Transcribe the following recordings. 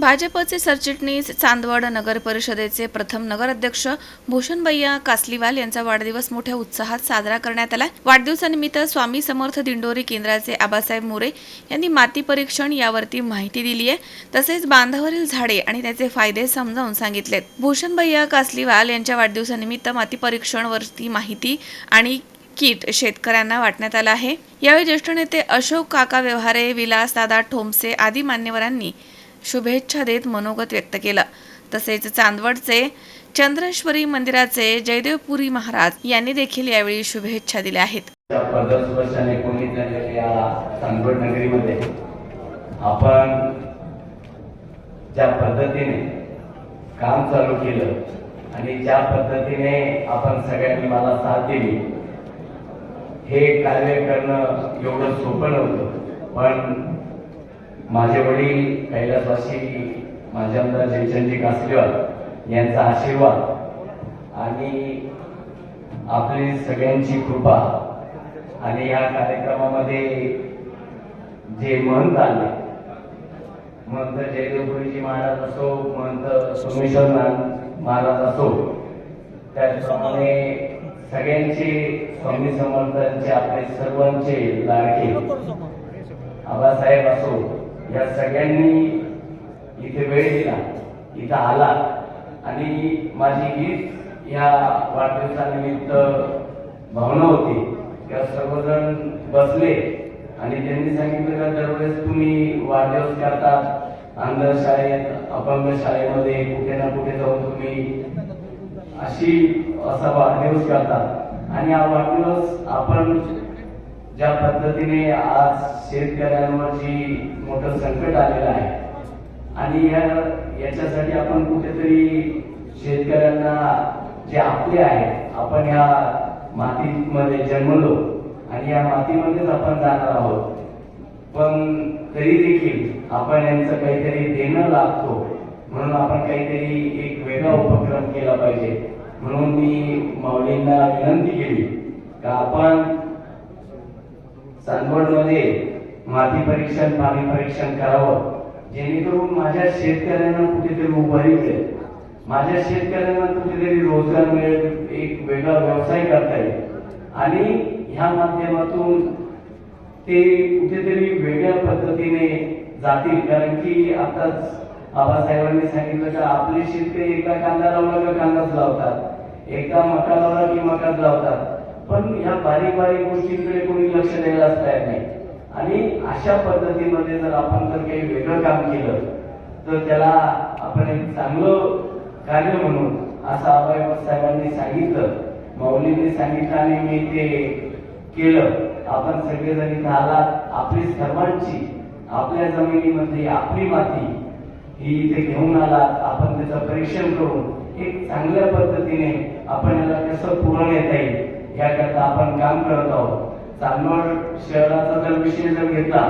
भाजपचे सरचिटणीस चांदवड नगर परिषदेचे प्रथम नगराध्यक्ष भूषणभैया कासलीवाल यांचा वाढदिवस मोठ्या उत्साहात साजरा करण्यात आला. वाढदिवसानिमित्त स्वामी समर्थ दिंडोरी केंद्राचे आबासाहेब मोरे यांनी माती परीक्षण यावरती माहिती दिली आहे. तसेच बांधावरील झाडे आणि त्याचे फायदे समजावून सांगितलेत. भूषणभैया कासलीवाल यांच्या वाढदिवसानिमित्त माती परीक्षण वरती माहिती आणि किट शेतकऱ्यांना वाटण्यात आलं आहे. यावेळी ज्येष्ठ नेते अशोक काका व्यवहारे विलास दादा ठोंबसे आदी मान्यवरांनी शुभेच्छा देत मनोगत व्यक्त केलं. तसेच चांदवडचे चंद्रेश्वरी मंदिराचे जयदेवपुरी महाराज यांनी देखील यावेळी शुभेच्छा दिल्या आहेत. आपण ज्या पद्धतीने काम चालू केलं आणि ज्या पद्धतीने आपण सगळ्यांनी मला साथ दिली हे कार्य करणं एवढं सोपं नव्हतं. पण माझे वडील कैलासवासी माझे आमदार जयचंदजी कासलेवाल यांचा आशीर्वाद आणि आपली सगळ्यांची कृपा. आणि या कार्यक्रमामध्ये जे महंत आले महंत जयदेवपुरीजी महाराज असो महंत सोमेश्वर महाराज असो त्याचप्रमाणे सगळ्यांचे स्वामी समर्थांचे आपले सर्वांचे लाडके आबासाहेब असो या सगळ्यांनी इथे वेळ दिला इथं आला. आणि माझी हीच या वाढदिवसानिमित्त भावना होती. त्या सर्वजण बसले आणि त्यांनी सांगितलं का दरवेळेस तुम्ही वाढदिवस करतात अंध शाळेत अपंग शाळेमध्ये कुठे ना कुठे जाऊन तुम्ही अशी असा वाढदिवस करतात आणि हा वाढदिवस आपण ज्या पद्धतीने आज शेतकऱ्यांवर जी मोठं संकट आलेलं आहे. आणि या याच्यासाठी आपण कुठेतरी शेतकऱ्यांना जे आपले आहेत आपण या मातीमध्ये जन्मलो आणि या मातीमध्येच आपण जाणार आहोत. पण तरी देखील आपण यांचं काहीतरी देणं लागतो. म्हणून आपण काहीतरी एक वेगळा उपक्रम केला पाहिजे. म्हणून मी माऊलींना विनंती केली का आपण चांदवडमध्ये माती परीक्षण पाणी परीक्षण करावं. जेणेकरून माझ्या शेतकऱ्यांना कुठेतरी उभारी मिळेल. माझ्या शेतकऱ्यांना कुठेतरी रोजगार मिळेल एक वेगळा व्यवसाय करता येईल. आणि ह्या माध्यमातून ते कुठेतरी वेगळ्या पद्धतीने जातील. कारण की आताच बाबासाहेबांनी सांगितलं का आपले शेतकरी एकदा कांदा लावला का कांदाच लावतात. एकदा मका लावला की मकाच लावतात. पण या बारीक बारीक गोष्टींकडे कोणी लक्ष द्यायलाच तयार नाही. आणि अशा पद्धतीमध्ये जर आपण जर काही वेगळं काम केलं तर त्याला आपण एक चांगलं कार्य म्हणून असं अभय साहेबांनी सांगितलं माऊलींनी सांगितलं आणि मी ते केलं. आपण सगळेजण इथं आलात आपली सर्वांची आपल्या जमिनीमध्ये आपली माती ही इथे घेऊन आलात आपण त्याचं परीक्षण करून एक चांगल्या पद्धतीने आपण याला कसं पुरण येता येईल याकरता आपण काम करत आहोत. चांदवड शहराचा जर विषय जर घेतला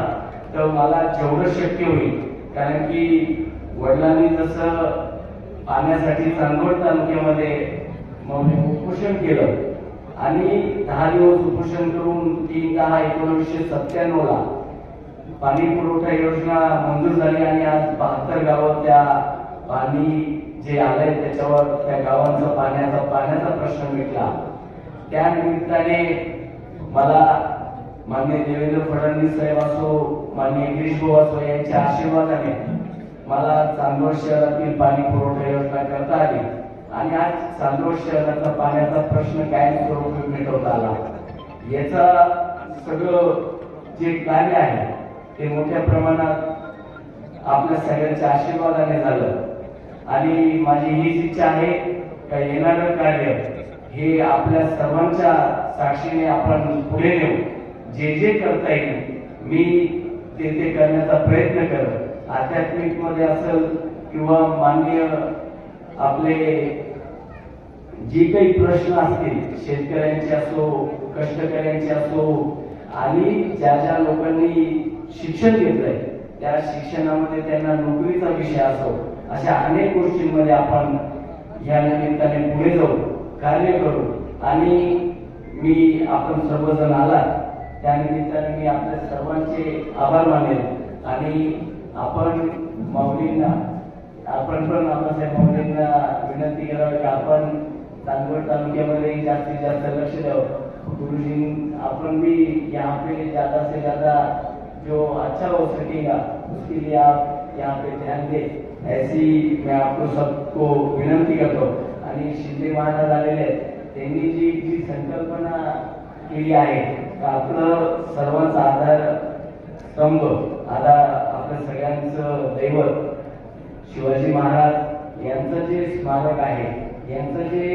तर मला जेवढं शक्य होईल कारण की वडिलांनी जसं पाण्यासाठी चांदवड तालुक्यामध्ये मग उपोषण केलं आणि दहा दिवस उपोषण करून तीन दहा एकोणीसशे सत्त्याण्णव ला पाणी पुरवठा योजना मंजूर झाली आणि आज बहात्तर गावात त्या पाणी जे आलंय त्याच्यावर त्या गावांचा पाण्याचा पाण्याचा प्रश्न मिटला. त्या निमित्ताने मला मान्य देवेंद्र फडणवीस साहेब असो मान्य गिरीश भाऊ असो यांच्या आशीर्वादाने मला चांदवड शहरातील पाणी पुरवठा योजना करता आली. आणि आज चांदवड शहराचा पाण्याचा प्रश्न कायमस्वरूपी मिटवता आला. याचा सगळं जे कार्य आहे ते मोठ्या प्रमाणात आपल्या सगळ्यांच्या आशीर्वादाने झालं. आणि माझी हीच इच्छा आहे का येणारं कार्य हे आपल्या सर्वांच्या साक्षीने आपण पुढे नेऊ. जे जे करता येईल मी ते ते करण्याचा प्रयत्न करत आध्यात्मिकमध्ये असेल किंवा माननीय आपले जे काही प्रश्न असतील शेतकऱ्यांचे असो कष्टकऱ्यांचे असो आणि ज्या ज्या लोकांनी शिक्षण घेतलंय त्या शिक्षणामध्ये त्यांना नोकरीचा विषय असो अशा अनेक गोष्टींमध्ये आपण या निमित्ताने पुढे जाऊ. कार्य करू. आणि मी आपण सर्वजण आलात त्या निमित्ताने मी आपल्या सर्वांचे आभार मानेल आणि आपण माऊलींना आपण पण आबासाहेब माऊलींना विनंती करावी की आपण चांदवड तालुक्यामध्ये जास्तीत जास्त लक्ष द्यावं. गुरुजी अपन भी यहाँ पे ज्यादा से ज्यादा जो अच्छा हो सकेगा उसके लिए आप यहाँ पे ध्यान दें. ऐसी मैं आपको सबको विनंती करतो आणि शिंदे महाराज आलेले आहेत त्यांनी जी जी संकल्पना केली आहे आपलं सर्वांचा आधार स्तंभ आता आपल्या सगळ्यांचं दैवत शिवाजी महाराज यांचं जे स्मारक आहे यांचं जे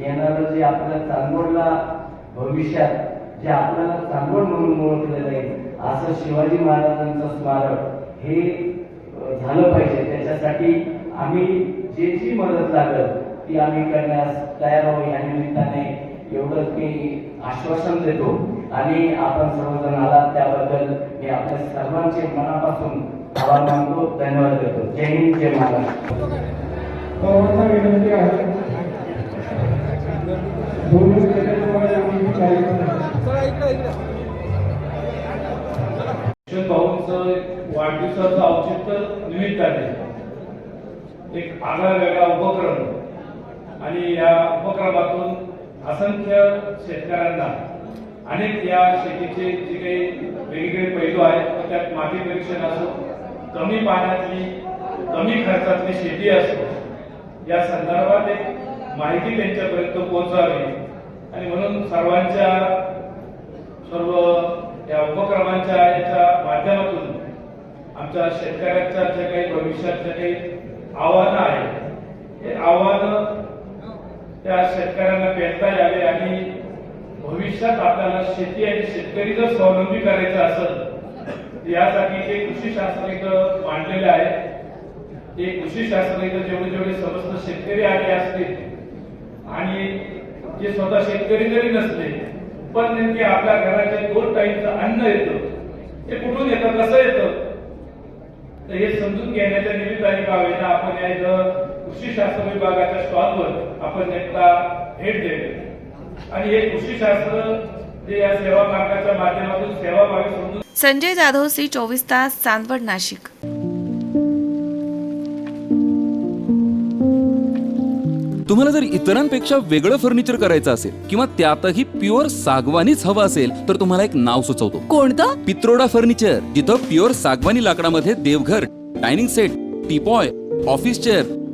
येणारं जे आपल्या चांदवडला भविष्यात जे आपल्याला चांदवड म्हणून ओळखलं जाईल असं शिवाजी महाराजांचं स्मारक हे झालं पाहिजे. त्याच्यासाठी आम्ही जे जी मदत लागत ती आम्ही करण्यास तयार आहोत. या निमित्ताने एवढंच मी आश्वासन देतो. आणि आपण सर्वजण आलात त्याबद्दल मी आपल्या सर्वांचे मनापासून आभार मानतो. धन्यवाद देतो. जय हिंद जय महाराष्ट्र. विनंती आहे. वाढदिवसाचं औचित्य निमित्ताने. एक आगळा वेगळा उपक्रम. आणि या उपक्रमातून असंख्य शेतकऱ्यांना अनेक या शेतीचे जे काही वेगवेगळे पैलू आहेत त्यात माती परीक्षण असो कमी पाण्यातली कमी खर्चातली शेती असो या संदर्भात एक माहिती त्यांच्यापर्यंत पोहोचावी. आणि म्हणून सर्वांच्या सर्व या उपक्रमांच्या याच्या माध्यमातून आमच्या शेतकऱ्यांच्या जे काही भविष्यात जे काही आव्हानं आहेत हे आव्हानं त्या शेतकऱ्यांना पेरता यावे आणि भविष्यात आपल्याला शेती आणि शेतकरी जर स्वावलंबी करायचं असेल यासाठी जे कृषी शास्त्रज्ञ मांडलेले आहेत ते कृषी शास्त्रज्ञ जेवढे जेवढे समस्त शेतकरी आले असतील आणि जे स्वतः शेतकरी जरी नसले पण नेमके आपल्या घराचे दोन टाईमचं अन्न येतं ते कुठून येतं कसं येतं तर हे समजून घेण्याच्या निमित्ताने का आपण या इथं कृषी शास्त्र विभागाच्या स्टॉलवर आपण एकदा भेट देतो आणि हे कृषी शास्त्र जे या सेवा मार्गाच्या माध्यमातून सेवाभावी समजून संजय जाधव सी चोवीस तास चांदवड नाशिक. तुम्हाला जर इतरांपेक्षा वेगळं फर्निचर करायचं असेल किंवा त्यातही प्युअर सागवानीच हवं असेल तर तुम्हाला एक नाव सुचवतो. कोणतं? पित्रोडा फर्निचर जिथं प्युअर सागवानी लाकडामध्ये देवघर dining set teapoy office chair